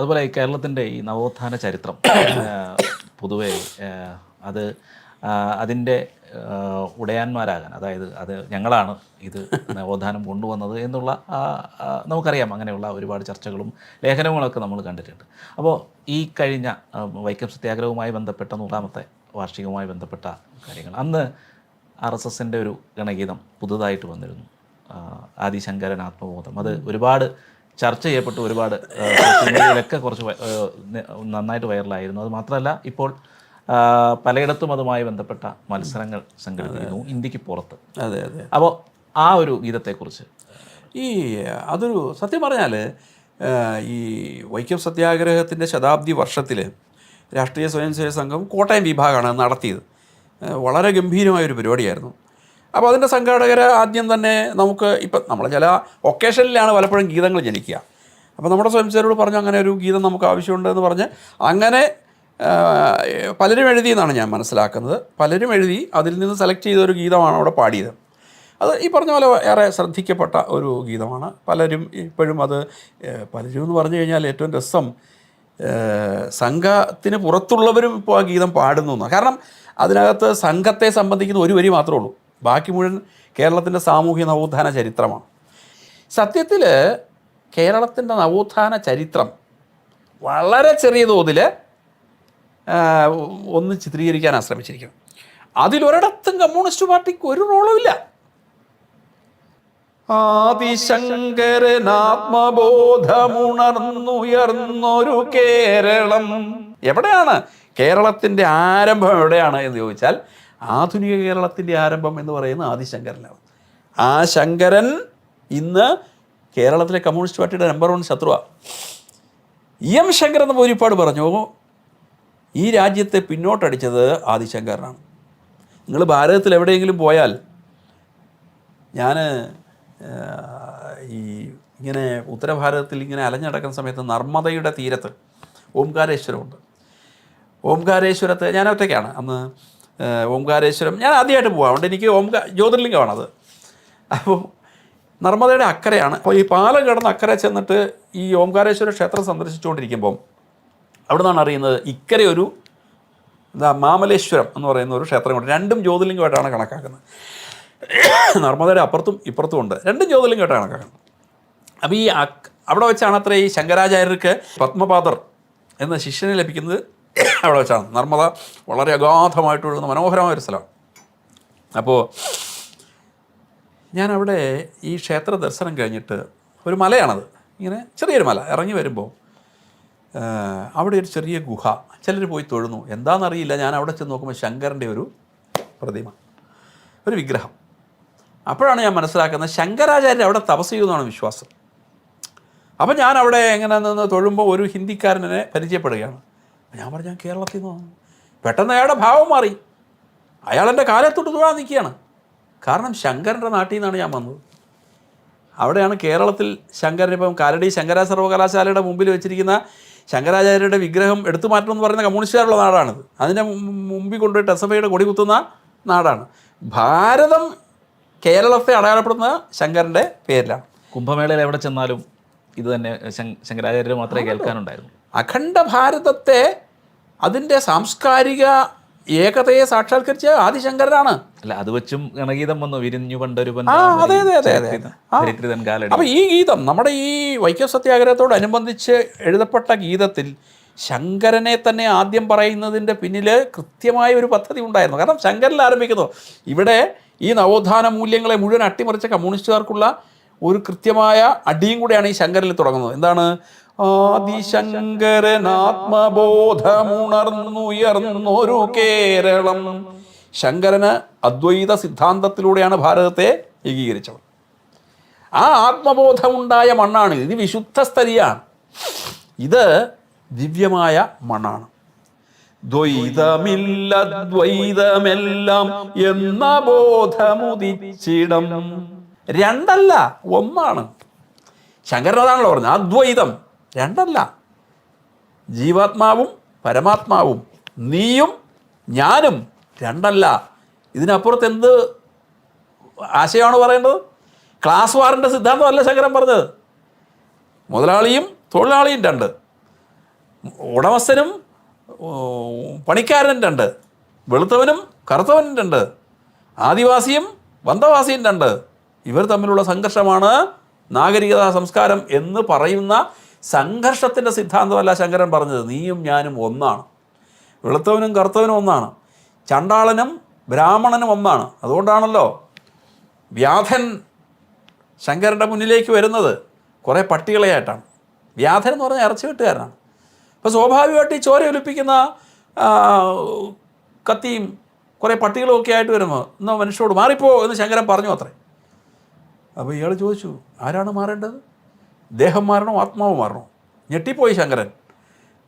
അതുപോലെ ഈ കേരളത്തിന്റെ ഈ നവോത്ഥാന ചരിത്രം പൊതുവേ അത് അതിന്റെ ഉടയാന്മാരാകാൻ അതായത് അത് ഞങ്ങളാണ് ഇത് നവോത്ഥാനം കൊണ്ടുവന്നത് എന്നുള്ള നമുക്കറിയാം അങ്ങനെയുള്ള ഒരുപാട് ചർച്ചകളും ലേഖനങ്ങളൊക്കെ നമ്മൾ കണ്ടിട്ടുണ്ട്. അപ്പോൾ ഈ കഴിഞ്ഞ വൈക്കം സത്യാഗ്രഹവുമായി ബന്ധപ്പെട്ട നൂറാമത്തെ വാർഷികവുമായി ബന്ധപ്പെട്ട കാര്യങ്ങൾ അന്ന് ആർ എസ് എസിന്റെ ഒരു ഗണഗീതം പുതുതായിട്ട് വന്നിരുന്നു. ആദിശങ്കരൻ ആത്മബോധം. അത് ഒരുപാട് ചർച്ച ചെയ്യപ്പെട്ടു ഒരുപാട് സോഷ്യൽ മീഡിയയിലൊക്കെ കുറച്ച് നന്നായിട്ട് വൈറലായിരുന്നു. അത് മാത്രമല്ല ഇപ്പോൾ പലയിടത്തും അതുമായി ബന്ധപ്പെട്ട മത്സരങ്ങൾ സംഘടിപ്പിക്കുന്നു ഇന്ത്യയ്ക്ക് പുറത്ത്. അതെ അതെ. അപ്പോൾ ആ ഒരു ഗീതത്തെക്കുറിച്ച്. ഈ അതൊരു സത്യം പറഞ്ഞാൽ ഈ വൈക്കം സത്യാഗ്രഹത്തിന്റെ ശതാബ്ദി വർഷത്തിൽ രാഷ്ട്രീയ സ്വയംസേവക സംഘം കോട്ടയം വിഭാഗമാണ് നടത്തിയത്. വളരെ ഗംഭീരമായൊരു പരിപാടിയായിരുന്നു. അപ്പോൾ അതിന്റെ സംഘാടകർ ആദ്യം തന്നെ നമുക്ക് ഇപ്പം നമ്മൾ ചില ഒക്കേഷനിലാണ് പലപ്പോഴും ഗീതങ്ങൾ ജനിക്കുക. അപ്പോൾ നമ്മുടെ സ്വയംസേവരോട് പറഞ്ഞു അങ്ങനെ ഒരു ഗീതം നമുക്ക് ആവശ്യമുണ്ടെന്ന് പറഞ്ഞ് അങ്ങനെ പലരും എഴുതി എന്നാണ് ഞാൻ മനസ്സിലാക്കുന്നത്. പലരും എഴുതി അതിൽ നിന്ന് സെലക്ട് ചെയ്ത ഒരു ഗീതമാണ് അവിടെ പാടിയത്. അത് ഈ പറഞ്ഞ പോലെ ഏറെ ശ്രദ്ധിക്കപ്പെട്ട ഒരു ഗീതമാണ്. പലരും ഇപ്പോഴും അത് പലരും എന്ന് പറഞ്ഞു കഴിഞ്ഞാൽ ഏറ്റവും രസം സംഘത്തിന് പുറത്തുള്ളവരും ഇപ്പോൾ ആ ഗീതം പാടുന്നു എന്നാണ്. കാരണം അതിനകത്ത് സംഘത്തെ സംബന്ധിക്കുന്ന ഒരു വരി മാത്രമേ ഉള്ളൂ. ബാക്കി മുഴുവൻ കേരളത്തിന്റെ സാമൂഹ്യ നവോത്ഥാന ചരിത്രമാണ്. സത്യത്തിൽ കേരളത്തിന്റെ നവോത്ഥാന ചരിത്രം വളരെ ചെറിയ തോതിൽ ഒന്ന് ചിത്രീകരിക്കാനാണ് ശ്രമിച്ചിരിക്കുന്നത് അതിലൊരിടത്തും കമ്മ്യൂണിസ്റ്റ് പാർട്ടിക്ക് ഒരു റോളുമില്ല ആദിശങ്കരനാത്മബോധമുണർന്നുയർന്നൊരു കേരളം. എവിടെയാണ്? കേരളത്തിന്റെ ആരംഭം എവിടെയാണ് എന്ന് ചോദിച്ചാൽ ആധുനിക കേരളത്തിന്റെ ആരംഭം എന്ന് പറയുന്ന ആദിശങ്കരനാണ്. ആ ശങ്കരൻ ഇന്ന് കേരളത്തിലെ കമ്മ്യൂണിസ്റ്റ് പാർട്ടിയുടെ നമ്പർ വൺ ശത്രുവാണ് ഇ എം ശങ്കർ എന്ന ഒരുപാട് പറഞ്ഞു. ഈ രാജ്യത്തെ പിന്നോട്ടടിച്ചത് ആദിശങ്കരനാണ്. നിങ്ങൾ ഭാരതത്തിൽ എവിടെയെങ്കിലും പോയാൽ ഞാൻ ഈ ഇങ്ങനെ ഉത്തരഭാരതത്തിൽ ഇങ്ങനെ അലഞ്ഞടക്കുന്ന സമയത്ത് നർമ്മദയുടെ തീരത്ത് ഓംകാരേശ്വരമുണ്ട്. ഓംകാരേശ്വരത്തെ ഞാൻ ഒറ്റയ്ക്കാണ്. അന്ന് ഓംകാരേശ്വരം. ഞാൻ ആദ്യമായിട്ട് പോകാം അതുകൊണ്ട് എനിക്ക് ഓംകാ ജ്യോതിർലിംഗമാണത് അപ്പോൾ നർമ്മദയുടെ അക്കരയാണ്. അപ്പോൾ ഈ പാലം കിടന്ന് അക്കരെ ചെന്നിട്ട് ഈ ഓംകാരേശ്വര ക്ഷേത്രം സന്ദർശിച്ചുകൊണ്ടിരിക്കുമ്പം അവിടെ നിന്നാണ് അറിയുന്നത് ഇക്കരെ ഒരു എന്താ മാമലേശ്വരം എന്ന് പറയുന്ന ഒരു ക്ഷേത്രം ക്ഷേത്രമുണ്ട് രണ്ടും ജ്യോതിർലിംഗമായിട്ടാണ് കണക്കാക്കുന്നത്. നർമ്മദയുടെ അപ്പുറത്തും ഇപ്പുറത്തും ഉണ്ട്. രണ്ടും ജ്യോതിർലിംഗമായിട്ടാണ് കണക്കാക്കുന്നത്. അപ്പോൾ ഈ അവിടെ വെച്ചാണ് അത്ര ഈ ശങ്കരാചാര്യർക്ക് പത്മപാദർ എന്ന ശിഷ്യനെ ലഭിക്കുന്നത്. അവിടെ വെച്ചാണ്. നർമ്മദ വളരെ അഗാധമായിട്ടുള്ള മനോഹരമായ ഒരു സ്ഥലമാണ്. അപ്പോൾ ഞാൻ അവിടെ ഈ ക്ഷേത്ര ദർശനം കഴിഞ്ഞിട്ട് ഒരു മലയാണത്. ഇങ്ങനെ ചെറിയൊരു മല. ഇറങ്ങി വരുമ്പോൾ അവിടെ ഒരു ചെറിയ ഗുഹ. ചിലർ പോയി തൊഴുന്നു. എന്താണെന്നറിയില്ല ഞാൻ അവിടെ ചെന്ന് നോക്കുമ്പോൾ ശങ്കരന്റെ ഒരു പ്രതിമ. ഒരു വിഗ്രഹം. അപ്പോഴാണ് ഞാൻ മനസ്സിലാക്കുന്നത് ശങ്കരാചാര്യർ അവിടെ തപസ് ചെയ്യുന്നതാണ് വിശ്വാസം. അപ്പം ഞാൻ അവിടെ എങ്ങനെ നിന്ന് തൊഴുമ്പോൾ ഒരു ഹിന്ദിക്കാരനെ പരിചയപ്പെടുകയാണ്. ഞാൻ പറഞ്ഞു ഞാൻ കേരളത്തിൽ നിന്ന് വന്നു. പെട്ടെന്ന് അയാളുടെ ഭാവം മാറി. അയാൾ എന്റെ കാലത്തൊട്ട് തൊഴാൻ നിൽക്കുകയാണ്. കാരണം ശങ്കരന്റെ നാട്ടിൽ നിന്നാണ് ഞാൻ വന്നത്. അവിടെയാണ് കേരളത്തിൽ ശങ്കരൻ ഇപ്പം കാലടി ശങ്കരാ സർവകലാശാലയുടെ മുമ്പിൽ വെച്ചിരിക്കുന്ന ശങ്കരാചാര്യരുടെ വിഗ്രഹം എടുത്തു മാറ്റണം എന്ന് പറയുന്ന കമ്മ്യൂണിസ്റ്റുകാരുള്ള നാടാണിത്. അതിന്റെ മുമ്പിൽ കൊണ്ടുപോയിട്ട് എസ് എഫ് ഐയുടെ കൊടി കുത്തുന്ന നാടാണ്. ഭാരതം കേരളത്തെ അടയാളപ്പെടുന്ന ശങ്കരന്റെ പേരിലാണ്. കുംഭമേളയിൽ എവിടെ ചെന്നാലും ഇത് തന്നെ ശങ്ക- ശങ്കരാചാര്യർ മാത്രമേ കേൾക്കാനുണ്ടായിരുന്നു. അഖണ്ഡ ഭാരതത്തെ അതിന്റെ സാംസ്കാരിക ഏകതയെ സാക്ഷാത്കരിച്ച ആദിശങ്കരനാണ്. അല്ല അത് വെച്ചും ഗണഗീതം വന്നു വിരിഞ്ഞു പണ്ടൊരു അപ്പൊ അതെ അതെ അതെ അതെ. ആ. കാലടി. അപ്പോൾ ഈ ഗീതം നമ്മുടെ ഈ വൈക്കം സത്യാഗ്രഹത്തോടനുബന്ധിച്ച് എഴുതപ്പെട്ട ഗീതത്തിൽ ശങ്കരനെ തന്നെ ആദ്യം പറയുന്നതിന്റെ പിന്നിൽ കൃത്യമായ ഒരു പദ്ധതി ഉണ്ടായിരുന്നു. കാരണം ശങ്കരൻ ആരംഭിക്കുന്നു. ഇവിടെ ഈ നവോത്ഥാന മൂല്യങ്ങളെ മുഴുവൻ അട്ടിമറിച്ച കമ്മ്യൂണിസ്റ്റുകാർക്കുള്ള ഒരു കൃത്യമായ അടിയും കൂടെയാണ് ഈ ശങ്കരനിൽ തുടങ്ങുന്നത്. എന്താണ്? ആദിശങ്കരൻ ആത്മബോധമുണർന്നുയർന്നൊരു കേരളം. ശങ്കരന് അദ്വൈത സിദ്ധാന്തത്തിലൂടെയാണ് ഭാരതത്തെ ഏകീകരിച്ചത്. ആ ആത്മബോധമുണ്ടായ മണ്ണാണ്. ഇത് വിശുദ്ധ സ്ഥലിയാണ് ഇത് ദിവ്യമായ മണ്ണാണ്. ദ്വൈതമില്ല ദ്വൈതമെല്ലാം എന്ന ബോധമുദിച്ചിടം. രണ്ടല്ല ഒന്നാണ്. ശങ്കരൻ അതാണല്ലോ പറഞ്ഞത് അദ്വൈതം. രണ്ടല്ല. ജീവാത്മാവും പരമാത്മാവും. നീയും ഞാനും രണ്ടല്ല. ഇതിനപ്പുറത്ത് എന്ത് ആശയമാണ് പറയേണ്ടത്? ക്ലാസ് വാറിന്റെ സിദ്ധാന്തമല്ല ശങ്കരൻ പറഞ്ഞത്. മുതലാളിയും തൊഴിലാളിയും രണ്ട്. ഉടമസ്ഥനും പണിക്കാരനും രണ്ട്. വെളുത്തവനും കറുത്തവനും രണ്ട്. ആദിവാസിയും വന്തവാസിയും രണ്ട്. ഇവർ തമ്മിലുള്ള സംഘർഷമാണ് നാഗരികത സംസ്കാരം എന്ന് പറയുന്ന സംഘർഷത്തിന്റെ സിദ്ധാന്തമല്ല ശങ്കരൻ പറഞ്ഞത്. നീയും ഞാനും ഒന്നാണ്. വെളുത്തവനും കറുത്തവനും ഒന്നാണ്. ചണ്ടാളനും ബ്രാഹ്മണനും ഒന്നാണ്. അതുകൊണ്ടാണല്ലോ വ്യാധൻ ശങ്കരന്റെ മുന്നിലേക്ക് വരുന്നത് കുറേ പട്ടികളെയായിട്ടാണ്. വ്യാധൻ എന്ന് പറഞ്ഞാൽ ഇറച്ചി വെട്ടുകാരനാണ്. അപ്പോൾ സ്വാഭാവികമായിട്ട് ഈ ചോര ഒലിപ്പിക്കുന്ന കത്തിയും കുറേ പട്ടികളും ഒക്കെ ആയിട്ട് വരുമ്പോൾ എന്നാൽ മനുഷ്യരോട് മാറിപ്പോ എന്ന് ശങ്കരൻ പറഞ്ഞു അത്രേ. അപ്പോൾ ഇയാൾ ചോദിച്ചു ആരാണ് മാറേണ്ടത്? ദേഹം മാറണോ ആത്മാവ് മാറണോ? ഞെട്ടിപ്പോയി ശങ്കരൻ.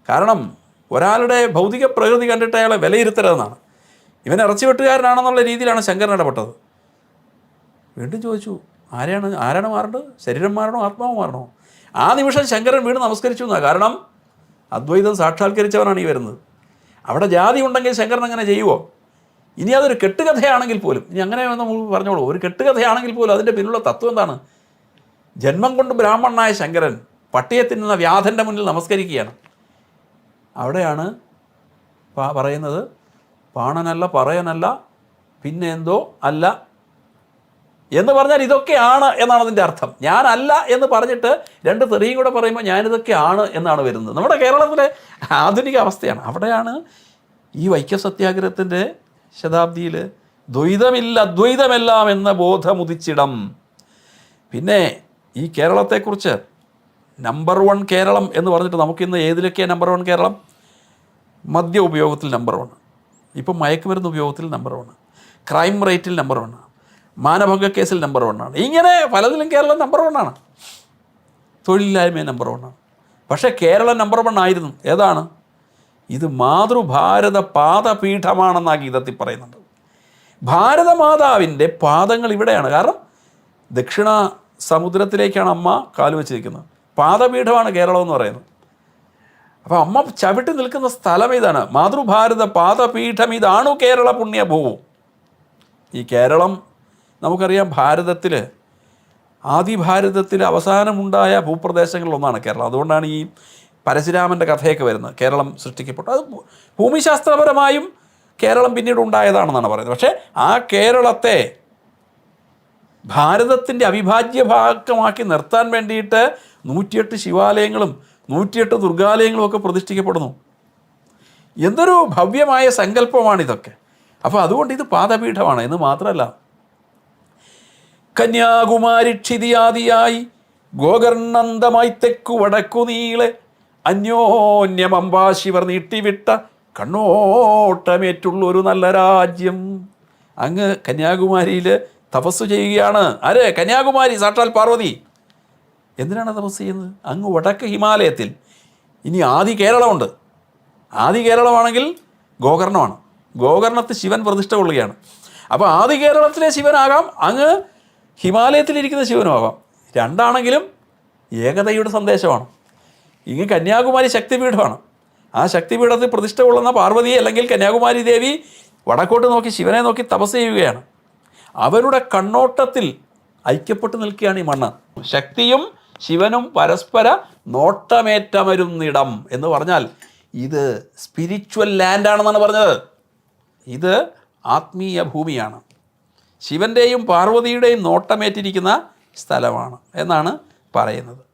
കാരണം ഒരാളുടെ ഭൗതിക പ്രകൃതി കണ്ടിട്ട് അയാളെ വിലയിരുത്തരുതെന്നാണ്. ഇവൻ ഇറച്ചി വെട്ടുകാരനാണെന്നുള്ള രീതിയിലാണ് ശങ്കരൻ ഇടപെട്ടത്. വീണ്ടും ചോദിച്ചു ആരെയാണ് ആരാണ് മാറേണ്ടത്? ശരീരം മാറണോ ആത്മാവ് മാറണോ? ആ നിമിഷം ശങ്കരൻ വീണ് നമസ്കരിച്ചു എന്നാണ് കാരണം അദ്വൈതം സാക്ഷാത്കരിച്ചവനാണ് ഈ വരുന്നത്. അവിടെ ജാതി ഉണ്ടെങ്കിൽ ശങ്കരൻ അങ്ങനെ ചെയ്യുമോ ഇനി അതൊരു കെട്ടുകഥയാണെങ്കിൽ പോലും ഇനി അങ്ങനെ നമ്മൾ പറഞ്ഞോളൂ ഒരു കെട്ടുകഥയാണെങ്കിൽ പോലും അതിന്റെ പിന്നിലുള്ള തത്വം എന്താണ്? ജന്മം കൊണ്ട് ബ്രാഹ്മണനായ ശങ്കരൻ പട്ടിയെ തിന്നുന്ന വ്യാധന്റെ മുന്നിൽ നമസ്കരിക്കുകയാണ്. അവിടെയാണ് പറയുന്നത് പാണനല്ല പറയനല്ല പിന്നെ എന്തോ അല്ല എന്ന് പറഞ്ഞാൽ ഇതൊക്കെയാണ് എന്നാണ് അതിന്റെ അർത്ഥം. ഞാനല്ല എന്ന് പറഞ്ഞിട്ട് രണ്ട് തെറിയും കൂടെ പറയുമ്പോൾ ഞാനിതൊക്കെയാണ് എന്നാണ് വരുന്നത്. നമ്മുടെ കേരളത്തിലെ ആധുനിക അവസ്ഥയാണ്. അവിടെയാണ് ഈ വൈക്കം സത്യാഗ്രഹത്തിന്റെ ശതാബ്ദിയിൽ ദ്വൈതമില്ല അദ്വൈതമെല്ലാം എന്ന ബോധമുദിച്ചിടം. പിന്നെ ഈ കേരളത്തെക്കുറിച്ച് നമ്പർ വൺ കേരളം എന്ന് പറഞ്ഞിട്ട് നമുക്കിന്ന് ഏതിലൊക്കെയാണ് നമ്പർ വൺ കേരളം? മദ്യ ഉപയോഗത്തിൽ നമ്പർ വൺ ഇപ്പം മയക്കുമരുന്ന് ഉപയോഗത്തിൽ നമ്പർ വൺ ക്രൈം റേറ്റിൽ നമ്പർ വൺ മാനഭംഗ കേസിൽ നമ്പർ വണ്ണാണ് ഇങ്ങനെ പലതിലും കേരളം നമ്പർ വണ്ണാണ് തൊഴിലില്ലായ്മ നമ്പർ വണ്ണാണ് പക്ഷേ കേരളം നമ്പർ വൺ ആയിരുന്നു. ഏതാണ്? ഇത് മാതൃഭാരത പാദപീഠമാണെന്നാ ഗീതത്തിൽ പറയുന്നുണ്ട് ഭാരതമാതാവിന്റെ പാദങ്ങൾ ഇവിടെയാണ്. കാരണം ദക്ഷിണ സമുദ്രത്തിലേക്കാണ് അമ്മ കാലുവെച്ചിരിക്കുന്നത് പാദപീഠമാണ് കേരളം എന്ന് പറയുന്നത്. അപ്പോൾ അമ്മ ചവിട്ടി നിൽക്കുന്ന സ്ഥലം ഇതാണ്. മാതൃഭാരത പാദപീഠം ഇതാണു കേരള പുണ്യഭൂവും ഈ കേരളം നമുക്കറിയാം ഭാരതത്തിൽ ആദിഭാരതത്തിൽ അവസാനമുണ്ടായ ഭൂപ്രദേശങ്ങളിലൊന്നാണ് കേരളം. അതുകൊണ്ടാണ് ഈ പരശുരാമന്റെ കഥയൊക്കെ വരുന്നത് കേരളം സൃഷ്ടിക്കപ്പെട്ടു. അത് ഭൂമിശാസ്ത്രപരമായും കേരളം പിന്നീട് ഉണ്ടായതാണെന്നാണ് പറയുന്നത്. പക്ഷേ ആ കേരളത്തെ ഭാരതത്തിന്റെ അവിഭാജ്യ ഭാഗമാക്കി നിർത്താൻ വേണ്ടിയിട്ട് നൂറ്റിയെട്ട് ശിവാലയങ്ങളും നൂറ്റിയെട്ട് ദുർഗാലയങ്ങളും ഒക്കെ പ്രതിഷ്ഠിക്കപ്പെടുന്നു. എന്തൊരു ഭവ്യമായ സങ്കല്പമാണിതൊക്കെ അപ്പോൾ അതുകൊണ്ട് ഇത് പാദപീഠമാണ്. എന്ന് മാത്രമല്ല കന്യാകുമാരി ക്ഷിതിയാദിയായി ഗോകർണന്തമായി തെക്കു വടക്കു നീളെ അന്യോന്യം അംബാശിവർ നീട്ടിവിട്ട കണ്ണോട്ടമേറ്റുള്ള ഒരു നല്ല രാജ്യം. അങ്ങ് കന്യാകുമാരിയിൽ തപസ് ചെയ്യുകയാണ്. ആരെ? കന്യാകുമാരി സാക്ഷാൽ പാർവതി. എന്തിനാണ് തപസ് ചെയ്യുന്നത്? അങ്ങ് വടക്ക് ഹിമാലയത്തിൽ. ഇനി ആദി കേരളമുണ്ട്. ആദി കേരളമാണെങ്കിൽ ഗോകർണമാണ്. ഗോകർണത്തിൽ ശിവൻ പ്രതിഷ്ഠ കൊള്ളുകയാണ്. അപ്പോൾ ആദി കേരളത്തിലെ ശിവനാകാം അങ്ങ് ഹിമാലയത്തിലിരിക്കുന്ന ശിവനുമാകാം. രണ്ടാണെങ്കിലും ഏകതയുടെ സന്ദേശമാണ്. ഇങ്ങ് കന്യാകുമാരി ശക്തിപീഠമാണ്. ആ ശക്തിപീഠത്തിൽ പ്രതിഷ്ഠ കൊള്ളുന്ന പാർവതി അല്ലെങ്കിൽ കന്യാകുമാരി ദേവി വടക്കോട്ട് നോക്കി ശിവനെ നോക്കി തപസ് ചെയ്യുകയാണ്. അവരുടെ കണ്ണോട്ടത്തിൽ ഐക്യപ്പെട്ട് നിൽക്കുകയാണ് ഈ മണ്ണ്. ശക്തിയും ശിവനും പരസ്പര നോട്ടമേറ്റമരുന്നിടം എന്ന് പറഞ്ഞാൽ ഇത് സ്പിരിച്വൽ ലാൻഡാണെന്നാണ് പറഞ്ഞത്. ഇത് ആത്മീയ ഭൂമിയാണ്. ശിവന്റെയും പാർവതിയുടെയും നോട്ടമേറ്റിരിക്കുന്ന സ്ഥലമാണ് എന്നാണ് പറയുന്നത്.